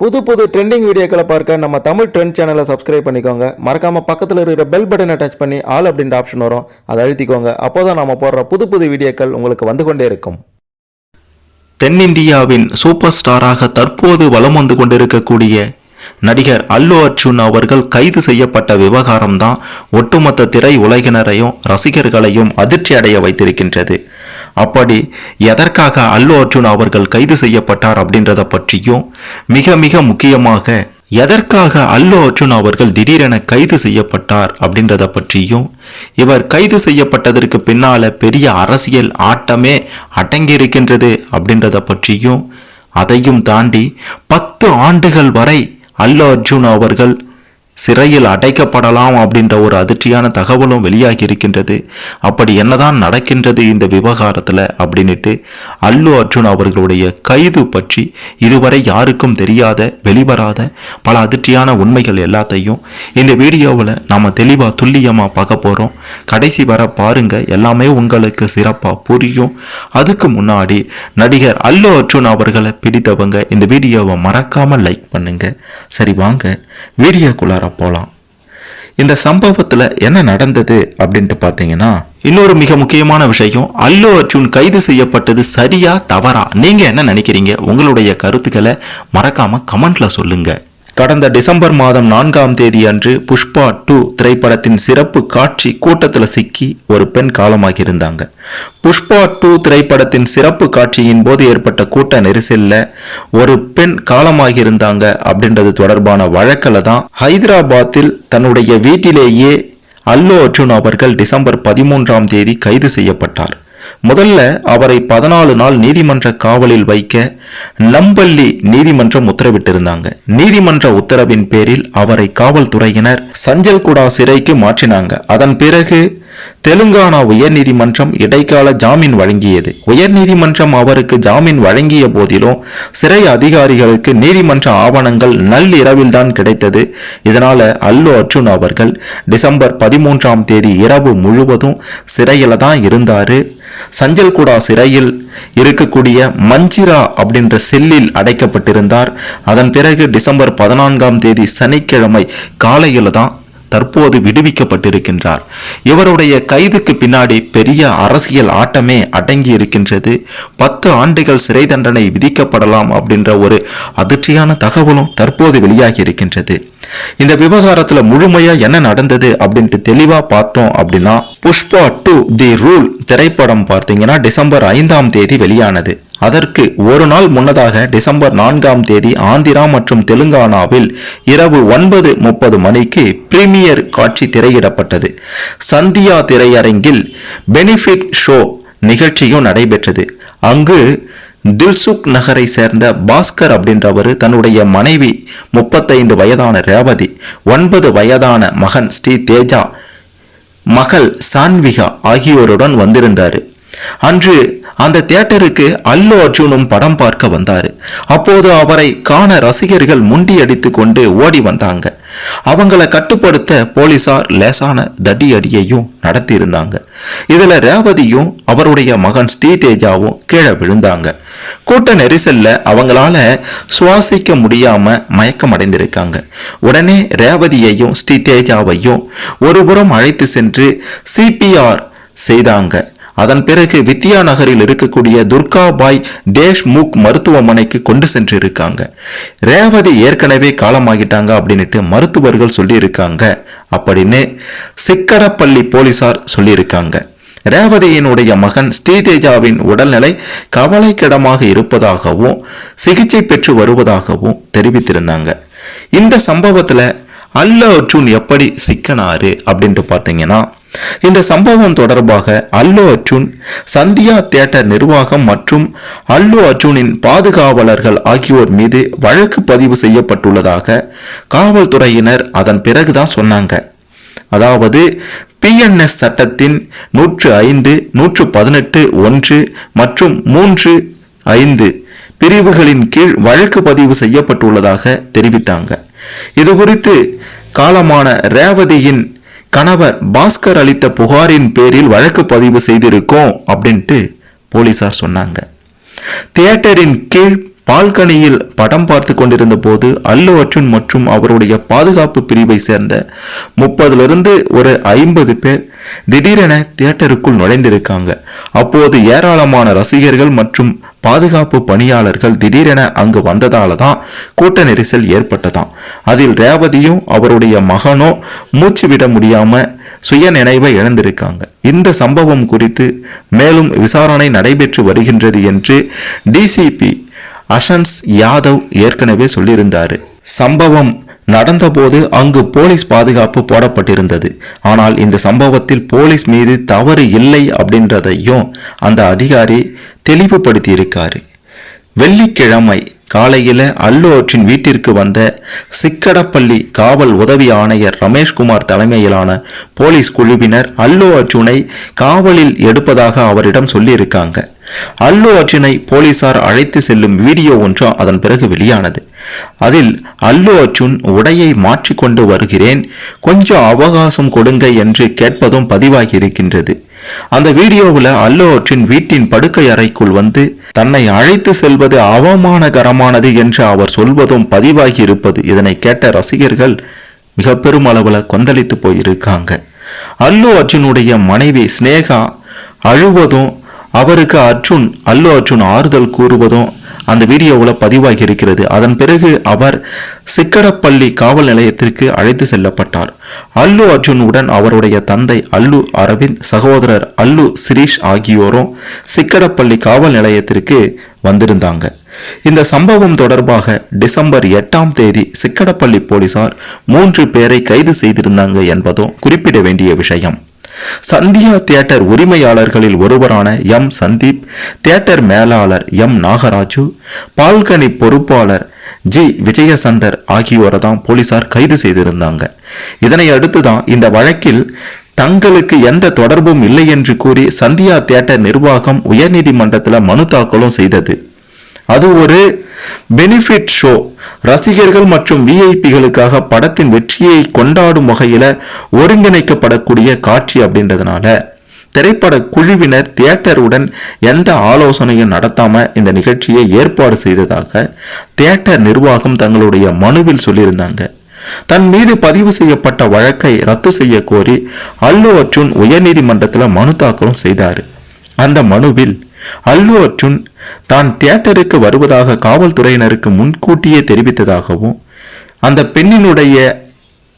புது புது ட்ரெண்டிங் வீடியோக்களை பார்க்க நம்ம தமிழ் ட்ரெண்ட் சேனலை சப்ஸ்கிரைப் பண்ணிக்கோங்க. மறக்காமல் பக்கத்தில் இருக்கிற பெல் பட்டனை டச் பண்ணி ஆல் அப்படின்ற ஆப்ஷன் வரும். அதை அழுத்திக்கோங்க. அப்போதான் நம்ம போடுற புது புது வீடியோக்கள் உங்களுக்கு வந்து கொண்டே இருக்கும். தென்னிந்தியாவின் சூப்பர் ஸ்டாராக தற்போது வலம் வந்து கொண்டிருக்கக்கூடிய நடிகர் அல்லு அர்ஜுன் அவர்கள் கைது செய்யப்பட்ட விவகாரம் தான் ஒட்டுமொத்த திரை உலகினரையும் ரசிகர்களையும் அதிர்ச்சி அடைய வைத்திருக்கின்றது. அப்படி எதற்காக அல்லு அர்ஜுன் அவர்கள் கைது செய்யப்பட்டார் அப்படின்றத பற்றியும் மிக மிக முக்கியமாக எதற்காக அல்லு அர்ஜுன் அவர்கள் திடீரென கைது செய்யப்பட்டார் அப்படின்றத பற்றியும் இவர் கைது செய்யப்பட்டதற்கு பின்னால பெரிய அரசியல் ஆட்டமே அடங்கியிருக்கின்றது அப்படின்றத பற்றியும் அதையும் தாண்டி பத்து ஆண்டுகள் வரை அல்லு அர்ஜுன் அவர்கள் சிறையில் அடைக்கப்படலாம் அப்படின்ற ஒரு அதிர்ச்சியான தகவலும் வெளியாகி இருக்கின்றது அப்படி என்னதான் நடக்கின்றது இந்த விவகாரத்தில் அப்படின்னுட்டு அல்லு அர்ஜுன் அவர்களுடைய கைது பற்றி இதுவரை யாருக்கும் தெரியாத வெளிவராத பல அதிர்ச்சியான உண்மைகள் எல்லாத்தையும் இந்த வீடியோவில் நாம் தெளிவாக துல்லியமாக பார்க்க போகிறோம் கடைசி வர பாருங்கள் எல்லாமே உங்களுக்கு சிறப்பாக புரியும். அதுக்கு முன்னாடி நடிகர் அல்லு அர்ஜுன் அவர்களை பிடித்தவங்க இந்த வீடியோவை மறக்காமல் லைக் பண்ணுங்கள் சரி வாங்க. வீடியோக்குள்ளார போகலாம் இந்த சம்பவத்தில் என்ன நடந்தது அப்படின்ட்டு பார்த்தீங்கன்னா இன்னொரு மிக முக்கியமான விஷயம் அல்லு அர்ஜுன் கைது செய்யப்பட்டது சரியா தவறா? நீங்க என்ன நினைக்கிறீங்க? உங்களுடைய கருத்துக்களை மறக்காம கமெண்ட்ல சொல்லுங்க. கடந்த டிசம்பர் மாதம் நான்காம் தேதி அன்று புஷ்பா டூ திரைப்படத்தின் சிறப்பு காட்சி கூட்டத்தில் சிக்கி ஒரு பெண் காலமாகியிருந்தாங்க. புஷ்பா டூ திரைப்படத்தின் சிறப்பு காட்சியின் போது ஏற்பட்ட கூட்ட நெரிசலில் ஒரு பெண் காலமாகியிருந்தாங்க அப்படின்றது தொடர்பான வழக்கில் தான் ஹைதராபாத்தில் தன்னுடைய வீட்டிலேயே அல்லு அர்ஜுன் அவர்கள் டிசம்பர் பதிமூன்றாம் தேதி கைது செய்யப்பட்டார். முதல்ல அவரை பதினாலு நாள் நீதிமன்ற காவலில் வைக்க நம்பள்ளி நீதிமன்றம் உத்தரவிட்டிருந்தாங்க. நீதிமன்ற உத்தரவின் பேரில் அவரை காவல்துறையினர் சஞ்சல்குடா சிறைக்கு மாற்றினாங்க. அதன் பிறகு தெலுங்கானா உயர்நீதிமன்றம் இடைக்கால ஜாமீன் வழங்கியது. உயர்நீதிமன்றம் அவருக்கு ஜாமீன் வழங்கிய போதிலும் சிறை அதிகாரிகளுக்கு நீதிமன்ற ஆவணங்கள் நள்ளிரவில்தான் கிடைத்தது. இதனால அல்லு அர்ஜுன் அவர்கள் டிசம்பர் பதிமூன்றாம் தேதி இரவு முழுவதும் சிறையில தான் இருந்தாரு. சஞ்சல்குடா சிறையில் இருக்கக்கூடிய மஞ்சிரா அப்படின்ற செல்லில் அடைக்கப்பட்டிருந்தார். அதன் பிறகு டிசம்பர் பதினான்காம் தேதி சனிக்கிழமை காலையில் தான் தற்போது விடுவிக்கப்பட்டிருக்கின்றார். இவருடைய கைதுக்கு பின்னாடி பெரிய அரசியல் ஆட்டமே அடங்கி இருக்கின்றது பத்து ஆண்டுகள் சிறை தண்டனை விதிக்கப்படலாம் அப்படின்ற ஒரு அதிர்ச்சியான தகவலும் தற்போது வெளியாகி இருக்கின்றது இந்த விவகாரத்துல முழுமையா என்ன நடந்தது அப்படின்ட்டு தெளிவா பார்த்தோம் அப்படின்னா புஷ்பா டு தி ரூல் திரைப்படம் பார்த்தீங்கன்னா டிசம்பர் ஐந்தாம் தேதி வெளியானது. அதற்கு ஒரு நாள் முன்னதாக டிசம்பர் நான்காம் தேதி ஆந்திரா மற்றும் தெலுங்கானாவில் இரவு ஒன்பது முப்பது மணிக்கு பிரீமியர் காட்சி திரையிடப்பட்டது. சந்தியா திரையரங்கில் பெனிஃபிட் ஷோ நிகழ்ச்சியும் நடைபெற்றது. அங்கு தில்சுக் நகரை சேர்ந்த பாஸ்கர் அப்படின்றவர் தன்னுடைய மனைவி முப்பத்தைந்து வயதான ரேவதி ஒன்பது வயதான மகன் ஸ்ரீ தேஜா மகள் சான்விகா ஆகியோருடன் வந்திருந்தார். அன்று அந்த தியேட்டருக்கு அல்லு அர்ஜுனும் படம் பார்க்க வந்தாரு. அப்போது அவரை காண ரசிகர்கள் முண்டி அடித்து கொண்டு ஓடி வந்தாங்க. அவங்கள கட்டுப்படுத்த போலீசார் லேசான தடியடியையும் நடத்தியிருந்தாங்க. இதில் இதுல ரேவதியும் அவருடைய மகன் ஸ்ரீதேஜாவும் கீழே விழுந்தாங்க. கூட்ட நெரிசல்ல அவங்களால சுவாசிக்க முடியாம மயக்கம் அடைந்திருக்காங்க உடனே ரேவதியையும் ஸ்ரீதேஜாவையும் ஒருபுறம் அழைத்து சென்று சிபிஆர் செய்தாங்க. அதன் பிறகு வித்யா நகரில் இருக்கக்கூடிய துர்காபாய் தேஷ்முக் மருத்துவமனைக்கு கொண்டு சென்று இருக்காங்க ரேவதி ஏற்கனவே காலமாகிட்டாங்க அப்படின்னுட்டு மருத்துவர்கள் சொல்லியிருக்காங்க அப்படின்னு சிக்கடப்பள்ளி போலீசார் சொல்லியிருக்காங்க. ரேவதியினுடைய மகன் ஸ்ரீதேஜாவின் உடல்நிலை கவலைக்கிடமாக இருப்பதாகவும் சிகிச்சை பெற்று வருவதாகவும் தெரிவித்திருந்தாங்க. இந்த சம்பவத்தில் அல்ல அர்ஜுன் எப்படி சிக்கனாரு அப்படின்ட்டு பார்த்தீங்கன்னா இந்த சம்பவம் தொடர்பாக அல்லு அர்ஜுன் சந்தியா தியேட்டர் நிர்வாகம் மற்றும் அல்லு அர்ஜுனின் பாதுகாவலர்கள் ஆகியோர் மீது வழக்கு பதிவு செய்யப்பட்டுள்ளதாக காவல்துறையினர் அதன் பிறகுதான் சொன்னாங்க. அதாவது பிஎன்எஸ் சட்டத்தின் நூற்று ஐந்து நூற்று பதினெட்டு ஒன்று மற்றும் மூன்று ஐந்து பிரிவுகளின் கீழ் வழக்கு பதிவு செய்யப்பட்டுள்ளதாக தெரிவித்தாங்க. இது குறித்து காலமான ரேவதியின் கணவர் பாஸ்கர் அளித்த புகாரின் பேரில் வழக்கு பதிவு செய்திருக்கோம் அப்படின்ட்டு போலீசார் சொன்னாங்க. தியேட்டரின் கீழ் பால்கனியில் படம் பார்த்து கொண்டிருந்த போது அல்லு அர்ஜுன் மற்றும் அவருடைய பாதுகாப்பு பிரிவை சேர்ந்த முப்பதுலிருந்து ஒரு ஐம்பது பேர் திடீரென தியேட்டருக்குள் நுழைந்திருக்காங்க. அப்போது ஏராளமான ரசிகர்கள் மற்றும் பாதுகாப்பு பணியாளர்கள் திடீரென அங்கு வந்ததால தான் கூட்ட நெரிசல் ஏற்பட்டதாம். அதில் ரேவதியும் அவருடைய மகனோ மூச்சு விட முடியாம சுய நினைவை இழந்திருக்காங்க. இந்த சம்பவம் குறித்து மேலும் விசாரணை நடைபெற்று வருகின்றது என்று டிசிபி அஷன்ஸ் யாதவ் ஏற்கனவே சொல்லியிருந்தாரு. சம்பவம் நடந்தபோது அங்கு போலீஸ் பாதுகாப்பு போடப்பட்டிருந்தது. ஆனால் இந்த சம்பவத்தில் போலீஸ் மீது தவறு இல்லை அப்படின்றதையும் அந்த அதிகாரி தெளிவுபடுத்தியிருக்காரு. வெள்ளிக்கிழமை காலையில் அல்லு வீட்டிற்கு வந்த சிக்கடப்பள்ளி காவல் உதவி ஆணையர் ரமேஷ்குமார் தலைமையிலான போலீஸ் குழுவினர் அல்லு அர்ஜுனை காவலில் எடுப்பதாக அவரிடம் சொல்லியிருக்காங்க. அல்லு அர்ஜுனை போலீசார் அழைத்து செல்லும் வீடியோ ஒன்றும் அதன் பிறகு வெளியானது. அதில் அல்லு அர்ஜுன் உடையை மாற்றிக்கொண்டு வருகிறேன் கொஞ்சம் அவகாசம் கொடுங்க என்று கேட்பதும் பதிவாகி இருக்கின்றது அந்த வீடியோவில் அல்லு அர்ஜுன் வீட்டின் படுக்கை அறைக்குள் வந்து தன்னை அழைத்து செல்வது அவமானகரமானது என்று அவர் சொல்வதும் பதிவாகி இருப்பது இதனை கேட்ட ரசிகர்கள் மிக பெரும் அளவில் கொந்தளித்து போயிருக்காங்க. அல்லு அர்ஜுனுடைய மனைவி ஸ்னேகா அழுவதும் அவருக்கு அர்ஜுன் அல்லு அர்ஜுன் ஆறுதல் கூறுவதும் அந்த வீடியோவில் பதிவாகி இருக்கிறது. அதன் பிறகு அவர் சிக்கடப்பள்ளி காவல் நிலையத்திற்கு அழைத்து செல்லப்பட்டார். அல்லு அர்ஜுனுடன் அவருடைய தந்தை அல்லு அரவிந்த் சகோதரர் அல்லு சிரீஷ் ஆகியோரும் சிக்கடப்பள்ளி காவல் நிலையத்திற்கு வந்திருந்தாங்க. இந்த சம்பவம் தொடர்பாக டிசம்பர் எட்டாம் தேதி சிக்கடப்பள்ளி போலீசார் மூன்று பேரை கைது செய்திருந்தாங்க என்பதும் குறிப்பிட வேண்டிய விஷயம். சந்தியா தியேட்டர் உரிமையாளர்களில் ஒருவரான எம். சந்தீப் தியேட்டர் மேலாளர் எம். நாகராஜு பால்கனி பொறுப்பாளர் ஜி. விஜயசந்தர் ஆகியோரை தான் போலீசார் கைது செய்திருந்தாங்க. இதனை அடுத்து தான் இந்த வழக்கில் தங்களுக்கு எந்த தொடர்பும் இல்லை என்று கூறி சந்தியா தியேட்டர் நிர்வாகம் உயர்நீதிமன்றத்தில் மனு தாக்கலும் செய்தது. அது ஒரு பெனிஃபிட் ஷோ ரசிகர்கள் மற்றும் விஐபிகளுக்காக படத்தின் வெற்றியை கொண்டாடும் வகையில் ஒருங்கிணைக்கப்படக்கூடிய காட்சி அப்படின்றதுனால திரைப்பட குழுவினர் தியேட்டருடன் எந்த ஆலோசனையும் நடத்தாம இந்த நிகழ்ச்சியை ஏற்பாடு செய்ததாக தியேட்டர் நிர்வாகம் தங்களுடைய மனுவில் சொல்லியிருந்தாங்க. தன் மீது பதிவு செய்யப்பட்ட வழக்கை ரத்து செய்ய கோரி அல்லு அர்ஜுன் உயர்நீதிமன்றத்தில் மனு தாக்கலும் செய்தார். அந்த மனுவில் அல்லு அர்ஜுன் தான் தியேட்டருக்கு வருவதாக காவல்துறையினருக்கு முன்கூட்டியே தெரிவித்ததாகவும் அந்த பெண்ணினுடைய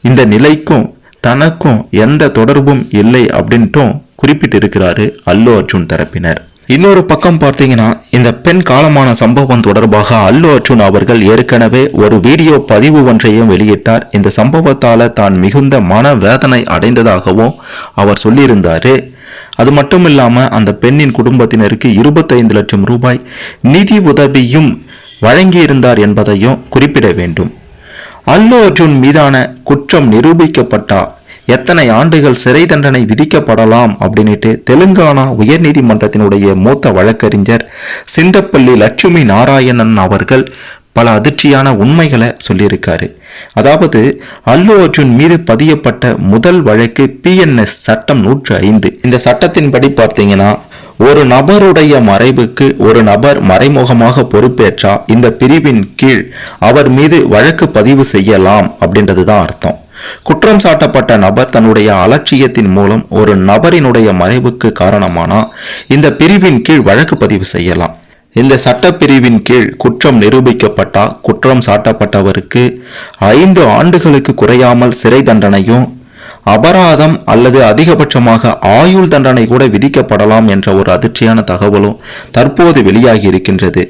இந்த நிலைக்கும் தனக்கும் எந்த தொடர்பும் இல்லை அப்படின்ட்டும் குறிப்பிட்டிருக்கிறாரு அல்லு அர்ஜுன் தரப்பினர். இன்னொரு பக்கம் பார்த்தீங்கன்னா இந்த பெண் காலமான சம்பவம் தொடர்பாக அல்லு அர்ஜுன் அவர்கள் ஏற்கனவே ஒரு வீடியோ பதிவு ஒன்றையும் வெளியிட்டார். இந்த சம்பவத்தால தான் மிகுந்த மன வேதனை அடைந்ததாகவும் அவர் சொல்லியிருந்தாரு. அது மட்டும் இல்லாமல் அந்த பெண்ணின் குடும்பத்தினருக்கு இருபத்தைந்து லட்சம் ரூபாய் நிதி உதவியும் வழங்கியிருந்தார் என்பதையும் குறிப்பிட வேண்டும். அல்லு அர்ஜுன் மீதான குற்றம் நிரூபிக்கப்பட்டால் எத்தனை ஆண்டுகள் சிறை தண்டனை விதிக்கப்படலாம் அப்படின்னுட்டு தெலுங்கானா உயர்நீதிமன்றத்தினுடைய மூத்த வழக்கறிஞர் சிந்தப்பள்ளி லட்சுமி நாராயணன் அவர்கள் பல அதிர்ச்சியான உண்மைகளை சொல்லியிருக்காரு. அதாவது அல்லு அர்ஜுன் மீது பதியப்பட்ட முதல் வழக்கு பிஎன்எஸ் சட்டம் நூற்று ஐந்து. இந்த சட்டத்தின்படி பார்த்தீங்கன்னா ஒரு நபருடைய மறைவுக்கு ஒரு நபர் மறைமுகமாக பொறுப்பேற்றா இந்த பிரிவின் கீழ் அவர் மீது வழக்கு பதிவு செய்யலாம் அப்படின்றது தான் அர்த்தம். குற்றம் சாட்டப்பட்ட நபர் தன்னுடைய அலட்சியத்தின் மூலம் ஒரு நபரினுடைய மறைவுக்கு காரணமானால் இந்த பிரிவின் கீழ் வழக்கு பதிவு செய்யலாம். இந்த சட்டப்பிரிவின் கீழ் குற்றம் நிரூபிக்கப்பட்டால் குற்றம் சாட்டப்பட்டவருக்கு ஐந்து ஆண்டுகளுக்கு குறையாமல் சிறை தண்டனையும் அபராதம் அல்லது அதிகபட்சமாக ஆயுள் தண்டனை கூட விதிக்கப்படலாம் என்ற ஒரு அதிர்ச்சியான தகவலும் தற்போது வெளியாகி இருக்கின்றது.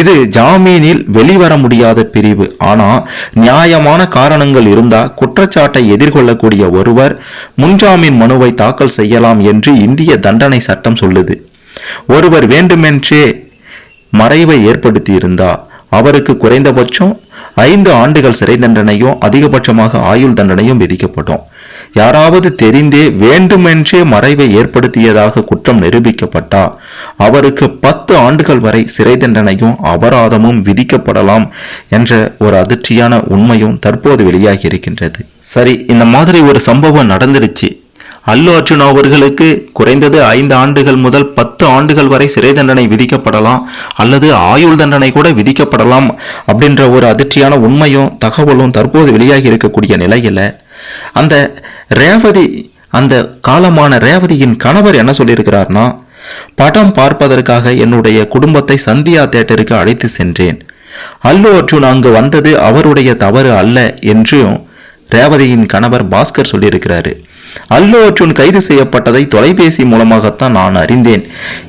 இது ஜாமீனில் வெளிவர முடியாத பிரிவு. ஆனால் நியாயமான காரணங்கள் இருந்தால் குற்றச்சாட்டை எதிர்கொள்ளக்கூடிய ஒருவர் முன்ஜாமீன் மனுவை தாக்கல் செய்யலாம் என்று இந்திய தண்டனை சட்டம் சொல்லுது. ஒருவர் வேண்டுமென்றே மறைவை ஏற்படுத்தியிருந்தா அவருக்கு குறைந்தபட்சம் ஐந்து ஆண்டுகள் சிறை தண்டனையும் அதிகபட்சமாக ஆயுள் தண்டனையும் விதிக்கப்படும் யாராவது தெரிந்தே வேண்டுமென்றே மறைவை ஏற்படுத்தியதாக குற்றம் நிரூபிக்கப்பட்டால் அவருக்கு பத்து ஆண்டுகள் வரை சிறை தண்டனையும் அபராதமும் விதிக்கப்படலாம் என்ற ஒரு அதிர்ச்சியான உண்மையும் தற்போது வெளியாகி இருக்கின்றது சரி இந்த மாதிரி ஒரு சம்பவம் நடந்துடுச்சு. அல்லு அர்ஜுன் அவர்களுக்கு குறைந்தது ஐந்து ஆண்டுகள் முதல் பத்து ஆண்டுகள் வரை சிறை தண்டனை விதிக்கப்படலாம் அல்லது ஆயுள் தண்டனை கூட விதிக்கப்படலாம் அப்படின்ற ஒரு அதிர்ச்சியான உண்மையும் தகவலும் தற்போது வெளியாகி இருக்கக்கூடிய நிலையில் அந்த ரேவதி அந்த காலமான ரேவதியின் கணவர் என்ன சொல்லியிருக்கிறார்னா படம் பார்ப்பதற்காக என்னுடைய குடும்பத்தை சந்தியா தேட்டருக்கு அழைத்து சென்றேன். அல்லு அர்ஜுன் அங்கு வந்தது அவருடைய தவறு அல்ல என்றும் ரேவதியின் கணவர் பாஸ்கர் சொல்லியிருக்கிறாரு. அல்லு அர்ஜுன் கைது செய்யப்பட்டதை தொலைபேசி மூலமாகத்தான் நான் அறிந்தேன்.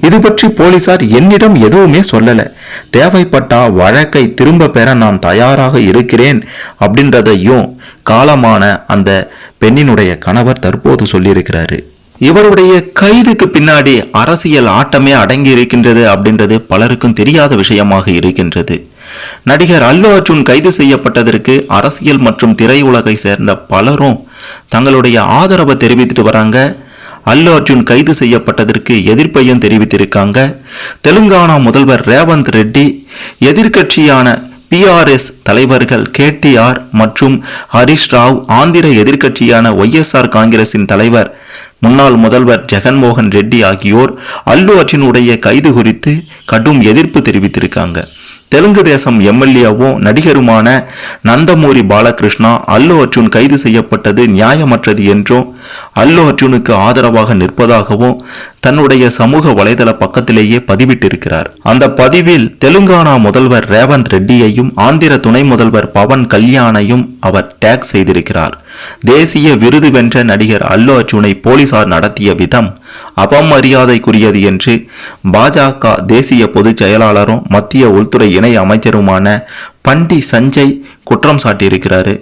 இது பற்றி போலீசார் என்னிடம் எதுவுமே சொல்லல. தேவைப்பட்டா வழக்கை திரும்ப பெற நான் தயாராக இருக்கிறேன் அப்படின்றதையும் காலமான அந்த பெண்ணினுடைய கணவர் தற்போது சொல்லியிருக்கிறாரு. இவருடைய கைதுக்கு பின்னாடி அரசியல் ஆட்டமே அடங்கி இருக்கின்றது அப்படின்றது பலருக்கும் தெரியாத விஷயமாக இருக்கின்றது. நடிகர் அல்லு அர்ஜுன் கைது செய்யப்பட்டதற்கு அரசியல் மற்றும் திரையுலகை சேர்ந்த பலரும் தங்களுடைய ஆதரவை தெரிவித்துட்டு வராங்க. அல்லு அர்ஜுன் கைது செய்யப்பட்டதற்கு எதிர்ப்பையும் தெரிவித்திருக்காங்க. தெலுங்கானா முதல்வர் ரேவந்த் ரெட்டி எதிர்கட்சியான பிஆர்எஸ் தலைவர்கள் கேடிஆர் மற்றும் ஹரிஷ் ராவ் ஆந்திர எதிர்க்கட்சியான ஒய்எஸ்ஆர் காங்கிரசின் தலைவர் முன்னாள் முதல்வர் ஜெகன்மோகன் ரெட்டி ஆகியோர் அல்லு அர்ஜுனுடைய கைது குறித்து கடும் எதிர்ப்பு தெரிவித்திருக்காங்க. தெலுங்கு தேசம் எம்எல்ஏவும் நடிகருமான நந்தமூரி பாலகிருஷ்ணா அல்லு அர்ஜுன் கைது செய்யப்பட்டது நியாயமற்றது என்றும் அல்லு அர்ஜுனுக்கு ஆதரவாக நிற்பதாகவும் தன்னுடைய சமூக வலைதள பக்கத்திலேயே பதிவிட்டிருக்கிறார். அந்த பதிவில் தெலுங்கானா முதல்வர் ரேவந்த் ரெட்டியையும் ஆந்திர துணை முதல்வர் பவன் கல்யாணையும் அவர் டேக் செய்திருக்கிறார். தேசிய விருது வென்ற நடிகர் அல்லு அர்ஜுனை போலீசார் நடத்திய விதம் அவமரியாதைக்குரியது என்று பாஜக தேசிய பொதுச் செயலாளரும் மத்திய உள்துறை இணை அமைச்சருமான பண்டி சஞ்சய் குற்றம் சாட்டியிருக்கிறாரு.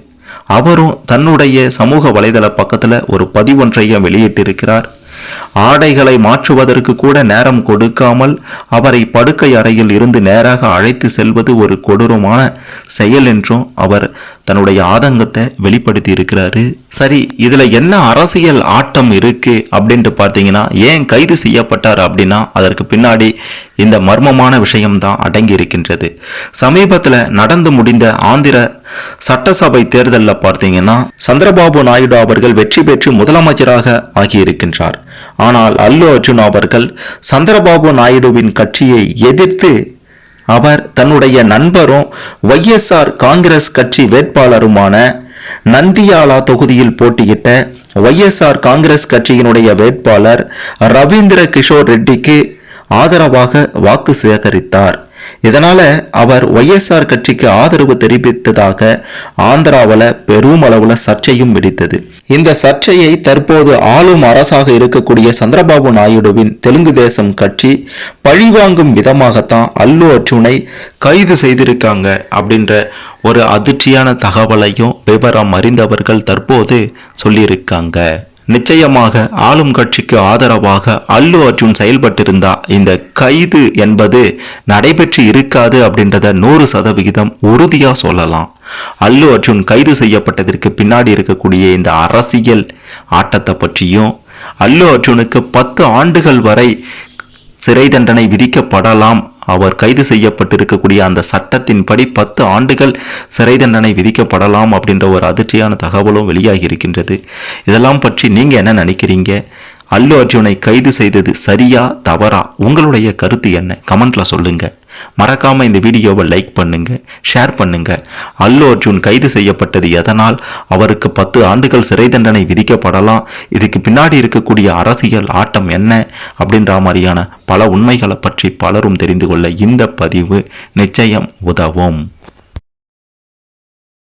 அவரும் தன்னுடைய சமூக வலைதள பக்கத்தில் ஒரு பதிவொன்றையும் வெளியிட்டிருக்கிறார். ஆடைகளை மாற்றுவதற்கு கூட நேரம் கொடுக்காமல் அவரை படுக்கை அறையில் இருந்து நேராக அழைத்து செல்வது ஒரு கொடூரமான செயல் என்றும் அவர் தன்னுடைய ஆதங்கத்தை வெளிப்படுத்தி இருக்கிறாரு சரி இதுல என்ன அரசியல் ஆட்டம் இருக்கு அப்படின்ட்டு பார்த்தீங்கன்னா ஏன் கைது செய்யப்பட்டார் அப்படின்னா அதற்கு பின்னாடி இந்த மர்மமான விஷயம்தான் அடங்கி இருக்கின்றது சமீபத்தில் நடந்து முடிந்த ஆந்திர சட்டசபை தேர்தலில் பார்த்தீங்கன்னா சந்திரபாபு நாயுடு அவர்கள் வெற்றி பெற்று முதலமைச்சராக ஆகியிருக்கின்றார். ஆனால் அல்லு அர்ஜுன் அவர்கள் சந்திரபாபு நாயுடுவின் கட்சியை எதிர்த்து அவர் தன்னுடைய நண்பரும் ஒய்எஸ்ஆர் காங்கிரஸ் கட்சி வேட்பாளருமான நந்தியாலா தொகுதியில் போட்டியிட்ட ஒய்எஸ்ஆர் காங்கிரஸ் கட்சியினுடைய வேட்பாளர் ரவீந்திர கிஷோர் ரெட்டிக்கு ஆதரவாக வாக்கு சேகரித்தார். இதனால் அவர் ஒய்எஸ்ஆர் கட்சிக்கு ஆதரவு தெரிவித்ததாக ஆந்திராவில் பெரும் சர்ச்சையும் வெடித்தது. இந்த சர்ச்சையை தற்போது ஆளும் அரசாக இருக்கக்கூடிய சந்திரபாபு நாயுடுவின் தெலுங்கு தேசம் கட்சி பழிவாங்கும் விதமாகத்தான் அல்லு அர்ஜுனை கைது செய்திருக்காங்க அப்படின்ற ஒரு அதிர்ச்சியான தகவலையும் விவரம் அறிந்தவர்கள் தற்போது சொல்லியிருக்காங்க. நிச்சயமாக ஆளும் கட்சிக்கு ஆதரவாக அல்லு அர்ஜுன் செயல்பட்டிருந்தா இந்த கைது என்பது நடைபெற்று இருக்காது அப்படின்றத நூறு சதவிகிதம் உறுதியாக சொல்லலாம். அல்லு அர்ஜுன் கைது செய்யப்பட்டதற்கு பின்னாடி இருக்கக்கூடிய இந்த அரசியல் ஆட்டத்தை பற்றியும் அல்லு அர்ஜுனுக்கு பத்து ஆண்டுகள் வரை சிறை தண்டனை விதிக்கப்படலாம் அவர் கைது செய்யப்பட்டிருக்கக்கூடிய அந்த சட்டத்தின்படி பத்து ஆண்டுகள் சிறை தண்டனை விதிக்கப்படலாம் அப்படின்ற ஒரு அதிர்ச்சியான தகவலும் வெளியாகி இருக்கின்றது. இதெல்லாம் பற்றி நீங்கள் என்ன நினைக்கிறீங்க? அல்லு அர்ஜுனை கைது செய்தது சரியா தவறா? உங்களுடைய கருத்து என்ன? கமெண்ட்ல சொல்லுங்கள் மறக்காமல் இந்த வீடியோவை லைக் பண்ணுங்க ஷேர் பண்ணுங்க. அல்லு அர்ஜுன் கைது செய்யப்பட்டது எதனால்? அவருக்கு பத்து ஆண்டுகள் சிறை தண்டனை விதிக்கப்படலாம். இதுக்கு பின்னாடி இருக்கக்கூடிய அரசியல் ஆட்டம் என்ன? அப்படின்ற மாதிரியான பல உண்மைகளை பற்றி பலரும் தெரிந்து கொள்ள இந்த பதிவு நிச்சயம் உதவும்.